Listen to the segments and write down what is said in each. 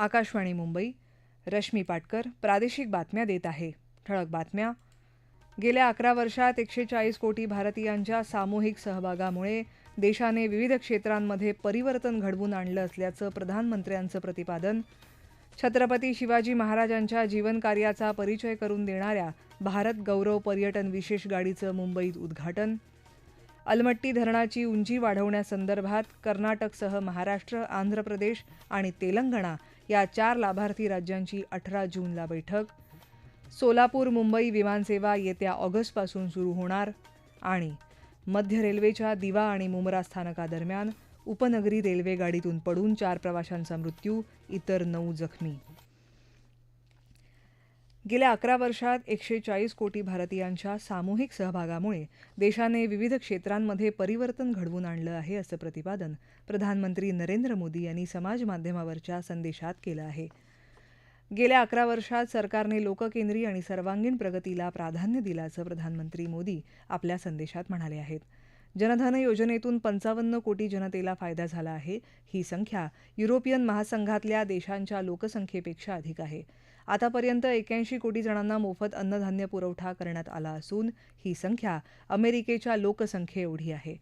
आकाशवाणी मुंबई. रश्मी पाटकर प्रादेशिक बातम्या देत आहे. ठळक बातम्या. गेल्या अकरा वर्षात एकशे चाळीस कोटी भारतीयांच्या सामूहिक सहभागामुळे देशाने विविध क्षेत्रांमध्ये परिवर्तन घडवून आणलं असल्याचं प्रधानमंत्र्यांचं प्रतिपादन. छत्रपती शिवाजी महाराजांच्या जीवनकार्याचा परिचय करून देणाऱ्या भारत गौरव पर्यटन विशेष गाडीचं मुंबईत उद्घाटन. अलमट्टी धरणाची उंची वाढवण्यासंदर्भात कर्नाटकसह महाराष्ट्र आंध्र प्रदेश आणि तेलंगणा या चार लाभार्थी राज्यांची अठरा जूनला बैठक. सोलापूर मुंबई विमानसेवा येत्या ऑगस्टपासून सुरू होणार आणि मध्य रेल्वेच्या दिवा आणि मुंब्रा स्थानकादरम्यान उपनगरी रेल्वे गाडीतून पडून चार प्रवाशांचा मृत्यू इतर नऊ जखमी. गेल्या अकरा वर्षात एकशे चाळीस कोटी भारतीयांच्या सामूहिक सहभागामुळे देशाने विविध क्षेत्रांमध्ये परिवर्तन घडवून आणलं आहे असं प्रतिपादन प्रधानमंत्री नरेंद्र मोदी यांनी समाज माध्यमावरच्या संदेशात केलं आहे. गेल्या अकरा वर्षात सरकारने लोककेंद्री आणि सर्वांगीण प्रगतीला प्राधान्य दिल्याचं प्रधानमंत्री मोदी आपल्या संदेशात म्हणाले आहेत. जनधन योजनेतून पंचावन्न कोटी जनतेला फायदा झाला आहे. ही संख्या युरोपियन महासंघातल्या देशांच्या लोकसंख्येपेक्षा अधिक आहे. आतापर्यंत एक्याऐंशी कोटी जणांना मोफत अन्नधान्य पुरवठा करण्यात आला असून ही संख्या अमेरिकेच्या लोकसंख्येएवढी आहे.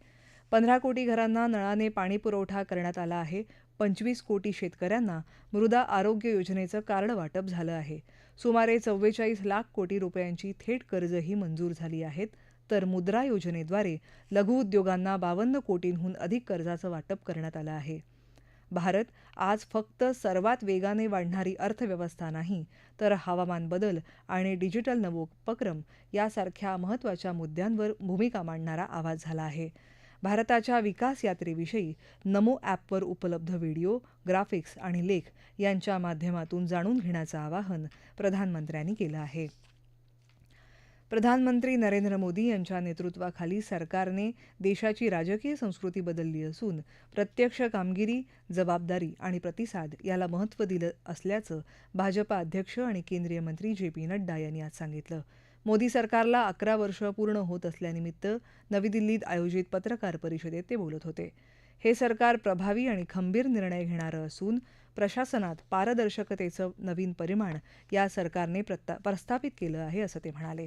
पंधरा कोटी घरांना नळाने पाणी पुरवठा करण्यात आला आहे. पंचवीस कोटी शेतकऱ्यांना मृदा आरोग्य योजनेचं कार्ड वाटप झालं आहे. सुमारे चव्वेचाळीस लाख कोटी रुपयांची थेट कर्जही मंजूर झाली आहेत. तर मुद्रा योजनेद्वारे लघुउद्योगांना बावन्न कोटींहून अधिक कर्जाचं वाटप करण्यात आलं आहे. भारत आज फक्त सर्वात वेगाने वाढणारी अर्थव्यवस्था नाही तर हवामान बदल आणि डिजिटल नवोपक्रम यासारख्या महत्त्वाच्या मुद्द्यांवर भूमिका मांडणारा आवाज झाला आहे. भारताच्या विकास यात्रेविषयी नमो ॲपवर उपलब्ध व्हिडिओ ग्राफिक्स आणि लेख यांच्या माध्यमातून जाणून घेण्याचं आवाहन प्रधानमंत्र्यांनी केलं आहे. प्रधानमंत्री नरेंद्र मोदी यांच्या नेतृत्वाखाली सरकारने देशाची राजकीय संस्कृती बदलली असून प्रत्यक्ष कामगिरी जबाबदारी आणि प्रतिसाद याला महत्त्व दिलं असल्याचं भाजपा अध्यक्ष आणि केंद्रीय मंत्री जे पी नड्डा यांनी आज सांगितलं. मोदी सरकारला अकरा वर्ष पूर्ण होत असल्यानिमित्त नवी दिल्लीत आयोजित पत्रकार परिषदेत ते बोलत होते. हे सरकार प्रभावी आणि खंबीर निर्णय घेणारं असून प्रशासनात पारदर्शकतेचं नवीन परिमाण या सरकारने प्रस्थापित केलं आहे असं ते म्हणाले.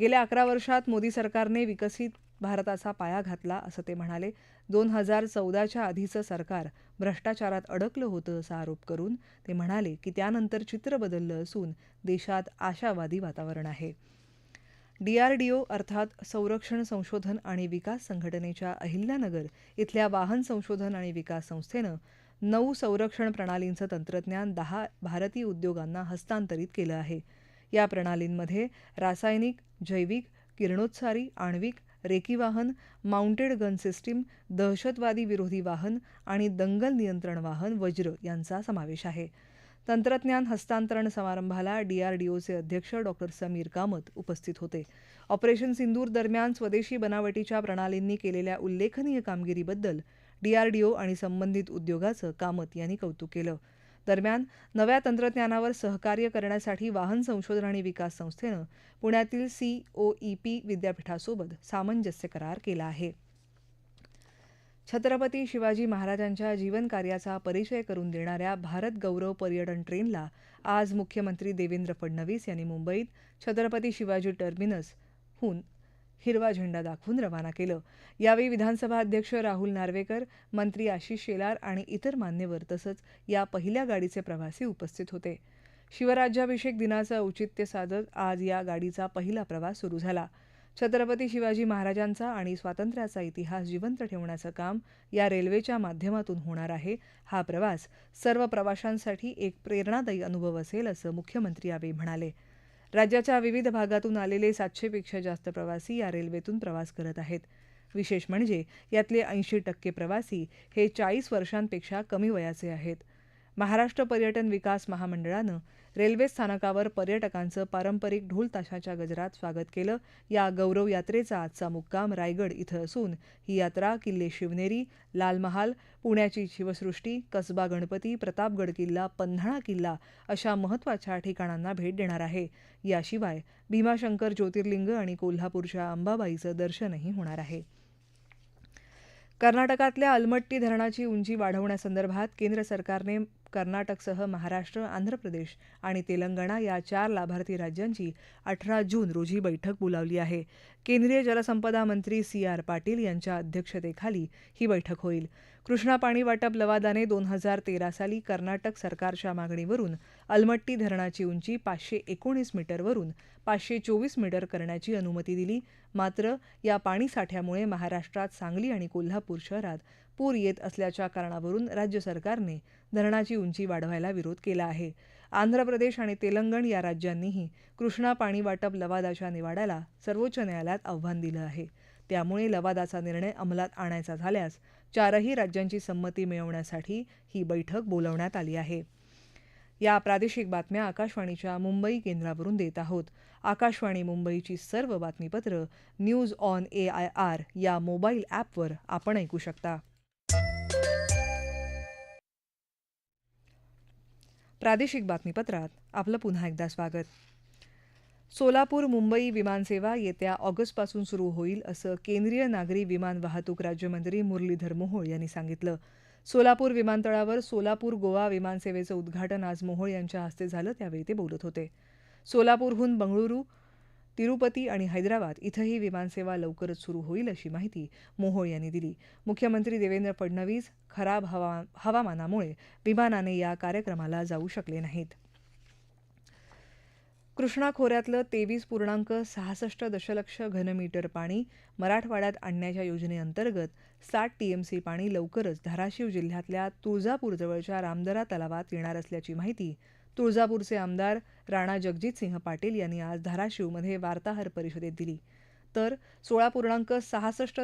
गेल्या अकरा वर्षात मोदी सरकारने विकसित भारताचा पाया घातला असं ते म्हणाले. दोन हजार चौदाच्या आधीचं सरकार भ्रष्टाचारात अडकलं होतं असा आरोप करून ते म्हणाले की त्यानंतर चित्र बदललं असून देशात आशावादी वातावरण आहे. डीआरडीओ अर्थात संरक्षण संशोधन आणि विकास संघटनेच्या अहिल्यानगर इथल्या वाहन संशोधन आणि विकास संस्थेनं नऊ संरक्षण प्रणालींचं तंत्रज्ञान दहा भारतीय उद्योगांना हस्तांतरित केलं आहे. या प्रणालींमध्ये रासायनिक जैविक किरणोत्सारी आण्विक रेकी वाहन माउंटेड गन सिस्टीम दहशतवादी विरोधी वाहन आणि दंगल नियंत्रण वाहन वज्र यांचा समावेश आहे. तंत्रज्ञान हस्तांतरण समारंभाला डीआरडीओचे अध्यक्ष डॉक्टर समीर कामत उपस्थित होते. ऑपरेशन सिंदूर दरम्यान स्वदेशी बनावटीच्या प्रणालींनी केलेल्या उल्लेखनीय कामगिरीबद्दल डीआरडीओ आणि संबंधित उद्योगाचं कामत यांनी कौतुक केलं. दरम्यान नव्या तंत्रज्ञानावर सहकार्य करण्यासाठी वाहन संशोधन आणि विकास संस्थेनं पुण्यातील सीओईपी विद्यापीठासोबत सामंजस्य करार केला आहे. छत्रपती शिवाजी महाराजांच्या जीवनकार्याचा परिचय करून देणाऱ्या भारत गौरव पर्यटन ट्रेनला आज मुख्यमंत्री देवेंद्र फडणवीस यांनी मुंबईत छत्रपती शिवाजी टर्मिनसहून हिरवा झेंडा दाखवून रवाना केलं. यावेळी विधानसभा अध्यक्ष राहुल नार्वेकर मंत्री आशिष शेलार आणि इतर मान्यवर तसंच या पहिल्या गाडीचे प्रवासी उपस्थित होते. शिवराज्याभिषेक दिनाचं औचित्य साधत आज या गाडीचा पहिला प्रवास सुरू झाला. छत्रपती शिवाजी महाराजांचा आणि स्वातंत्र्याचा इतिहास जिवंत ठेवण्याचं काम या रेल्वेच्या माध्यमातून होणार आहे. हा प्रवास सर्व प्रवाशांसाठी एक प्रेरणादायी अनुभव असेल असं मुख्यमंत्री यावेळी म्हणाले. राज्याच्या विविध भागातून आलेले सातशेपेक्षा जास्त प्रवासी या रेल्वेतून प्रवास करत आहेत. विशेष म्हणजे यातले ऐंशी टक्के प्रवासी हे चाळीस वर्षांपेक्षा कमी वयाचे आहेत. महाराष्ट्र पर्यटन विकास महामंडळानं रेल्वे स्थानकावर पर्यटकांचं पारंपरिक ढोल ताशाच्या गजरात स्वागत केलं. या गौरव यात्रेचा आजचा मुक्काम रायगड इथं असून ही यात्रा किल्ले शिवनेरी लाल महाल पुण्याची शिवसृष्टी कसबा गणपती प्रतापगड किल्ला पन्हाळा किल्ला अशा महत्त्वाच्या ठिकाणांना भेट देणार आहे. याशिवाय भीमाशंकर ज्योतिर्लिंग आणि कोल्हापूरच्या अंबाबाईचं दर्शनही होणार आहे. कर्नाटकातल्या अलमट्टी धरणाची उंची वाढवण्यासंदर्भात केंद्र सरकारने कर्नाटकसह महाराष्ट्र आंध्र प्रदेश आणि तेलंगणा या चार लाभार्थी राज्यांची अठरा जून रोजी बैठक बोलावली आहे. केंद्रीय जलसंपदा मंत्री सी आर पाटील यांच्या अध्यक्षतेखाली ही बैठक होईल. कृष्णा पाणी वाटप लवादाने दोन हजार तेरा साली कर्नाटक सरकारच्या मागणीवरून अलमट्टी धरणाची उंची पाचशे एकोणीस मीटरवरून पाचशे चोवीस मीटर करण्याची अनुमती दिली. मात्र या पाणीसाठ्यामुळे महाराष्ट्रात सांगली आणि कोल्हापूर शहरात पूर येत असल्याच्या कारणावरून राज्य सरकारने धरणाची उंची वाढवायला विरोध केला आहे. आंध्र प्रदेश आणि तेलंगण या राज्यांनीही कृष्णा पाणी वाटप लवादाच्या निवाड्याला सर्वोच्च न्यायालयात आव्हान दिलं आहे. त्यामुळे लवादाचा निर्णय अंमलात आणायचा झाल्यास चारही राज्यांची संमती मिळवण्यासाठी ही बैठक बोलवण्यात आली आहे. या प्रादेशिक बातम्या आकाशवाणीच्या मुंबई केंद्रावरून देत आहोत. आकाशवाणी मुंबईची सर्व बातमीपत्र news on A I R या मोबाईल ॲपवर आपण ऐकू शकता. प्रादेशिक बातमीपत्रात आपलं पुन्हा एकदा स्वागत. सोलापूर मुंबई विमानसेवा येत्या ऑगस्टपासून सुरू होईल असं केंद्रीय नागरी विमान वाहतूक राज्यमंत्री मुरलीधर मोहोळ यांनी सांगितलं. सोलापूर विमानतळावर सोलापूर गोवा विमानसेवेचं उद्घाटन आज मोहोळ यांच्या हस्ते झालं त्यावेळी ते बोलत होते. सोलापूरहून बंगळुरू तिरुपती आणि हैदराबाद इथंही विमानसेवा लवकरच सुरू होईल अशी माहिती मोहोळ यांनी दिली. मुख्यमंत्री देवेंद्र फडणवीस खराब हवा हवामानामुळे विमानाने या कार्यक्रमाला जाऊ शकले नाहीत. कृष्णा खोऱ्यातलं तेवीस पूर्णांक सहासष्ट दशलक्ष घनमीटर पाणी मराठवाड्यात आणण्याच्या योजनेअंतर्गत साठ टीएमसी पाणी लवकरच धाराशिव जिल्ह्यातल्या तुळजापूरजवळच्या रामदरा तलावात येणार असल्याची माहिती तुळजापूरचे आमदार राणा जगजितसिंह पाटील यांनी आज धाराशिवमध्ये वार्ताहर परिषदेत दिली. तर सोळा पूर्णांक सहासष्ट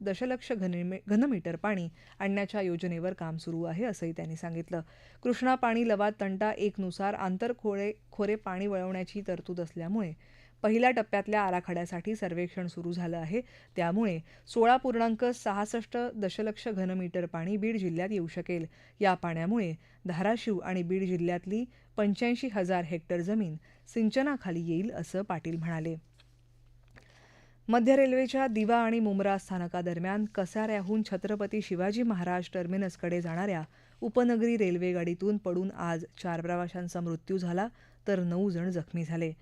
दशलक्ष घनमी घनमीटर पाणी आणण्याच्या योजनेवर काम सुरू आहे असंही त्यांनी सांगितलं. कृष्णा पाणी लवाद तंटा एकनुसार आंतरखोळे खोरे पाणी वळवण्याची तरतूद असल्यामुळे पहिल्या टप्प्यातल्या आराखड्यासाठी सर्वेक्षण सुरू झालं आहे. त्यामुळे सोळा पूर्णांक सहासष्ट दशलक्ष घनमीटर पाणी बीड जिल्ह्यात येऊ शकेल. या पाण्यामुळे धाराशिव आणि बीड जिल्ह्यातली पंच्याऐंशी हजार हेक्टर जमीन सिंचनाखाली येईल असं पाटील म्हणाले. मध्य रेल्वेच्या दिवा आणि मुंब्रा स्थानकादरम्यान कसाऱ्याहून छत्रपती शिवाजी महाराज टर्मिनसकडे जाणाऱ्या उपनगरी रेल्वेगाडीतून पडून आज चार प्रवाशांचा मृत्यू झाला तर नऊ जण जखमी झाले.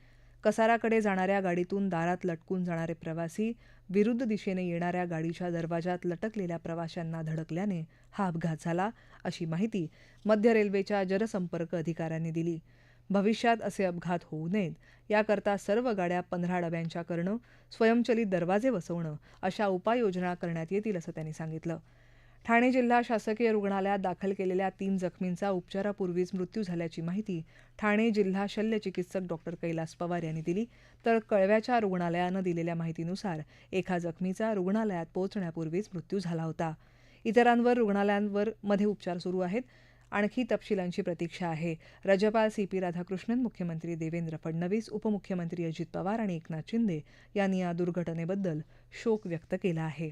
कसाराकडे जाणाऱ्या गाडीतून दारात लटकून जाणारे प्रवासी विरुद्ध दिशेने येणाऱ्या गाडीच्या दरवाजात लटकलेल्या प्रवाशांना धडकल्याने हा अपघात झाला अशी माहिती मध्य रेल्वेच्या जनसंपर्क अधिकाऱ्यांनी दिली. भविष्यात असे अपघात होऊ नयेत याकरता सर्व गाड्या पंधरा डब्यांच्या करणं स्वयंचलित दरवाजे बसवणं अशा उपाययोजना करण्यात येतील असं त्यांनी सांगितलं. ठाणे जिल्हा शासकीय रुग्णालयात दाखल केलेल्या तीन जखमींचा उपचारापूर्वीच मृत्यू झाल्याची माहिती ठाणे जिल्हा शल्य चिकित्सक डॉक्टर कैलास पवार यांनी दिली. तर कळव्याच्या रुग्णालयानं दिलेल्या माहितीनुसार एका जखमीचा रुग्णालयात पोहोचण्यापूर्वीच मृत्यू झाला होता. इतरांवर रुग्णालयांवर मध्ये उपचार सुरू आहेत. आणखी तपशिलांची प्रतीक्षा आहे. राज्यपाल सी पी राधाकृष्णन मुख्यमंत्री देवेंद्र फडणवीस उपमुख्यमंत्री अजित पवार आणि एकनाथ शिंदे यांनी या दुर्घटनेबद्दल शोक व्यक्त केला आहे.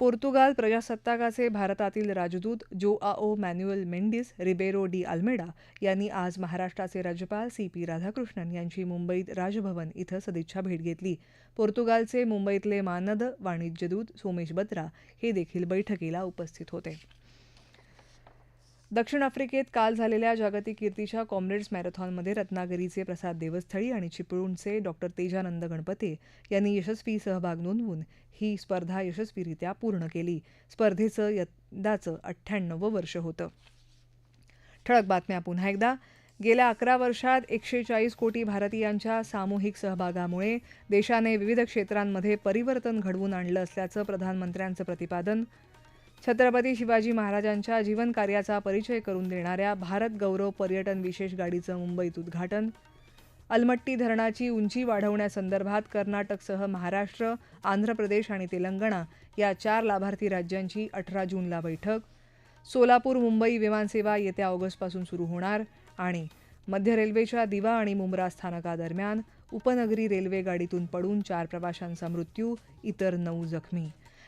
पोर्तुगाल प्रजासत्ताकाचे भारतातील राजदूत Joao Manuel Mendes Ribeiro de Almeida यांनी आज महाराष्ट्राचे राज्यपाल सी पी राधाकृष्णन यांची मुंबईत राजभवन इथं सदिच्छा भेट घेतली. पोर्तुगालचे मुंबईतले मानद वाणिज्यदूत सोमेश बत्रा हे देखील बैठकीला उपस्थित होते. दक्षिण आफ्रिकेत काल झालेल्या जागतिक कीर्तीच्या कॉम्रेड्स मॅरेथॉनमध्ये रत्नागिरीचे प्रसाद देवस्थळी आणि चिपळूणचे डॉक्टर तेजानंद गणपते यांनी यशस्वी सहभाग नोंदवून ही स्पर्धा यशस्वीरित्या पूर्ण केली. स्पर्धेचं यंदाचं अठ्ठ्याण्णवं वर्ष होतं. ठळक बातम्या पुन्हा एकदा. गेल्या अकरा वर्षात एकशे चाळीस कोटी भारतीयांच्या सामूहिक सहभागामुळे देशाने विविध क्षेत्रांमध्ये परिवर्तन घडवून आणलं असल्याचं प्रधानमंत्र्यांचं प्रतिपादन छत्रपती शिवाजी महाराजांच्या जीवनकार्याचा परिचय करून देणाऱ्या भारत गौरव पर्यटन विशेष गाडीचं मुंबईत उद्घाटन. अलमट्टी धरणाची उंची वाढवण्यासंदर्भात कर्नाटकसह महाराष्ट्र आंध्र प्रदेश आणि तेलंगणा या चार लाभार्थी राज्यांची अठरा जूनला बैठक. सोलापूर मुंबई विमानसेवा येत्या ऑगस्टपासून सुरू होणार आणि मध्य रेल्वेच्या दिवा आणि मुंब्रा स्थानकादरम्यान उपनगरी रेल्वे गाडीतून पडून चार प्रवाशांचा मृत्यू इतर नऊ जखमी.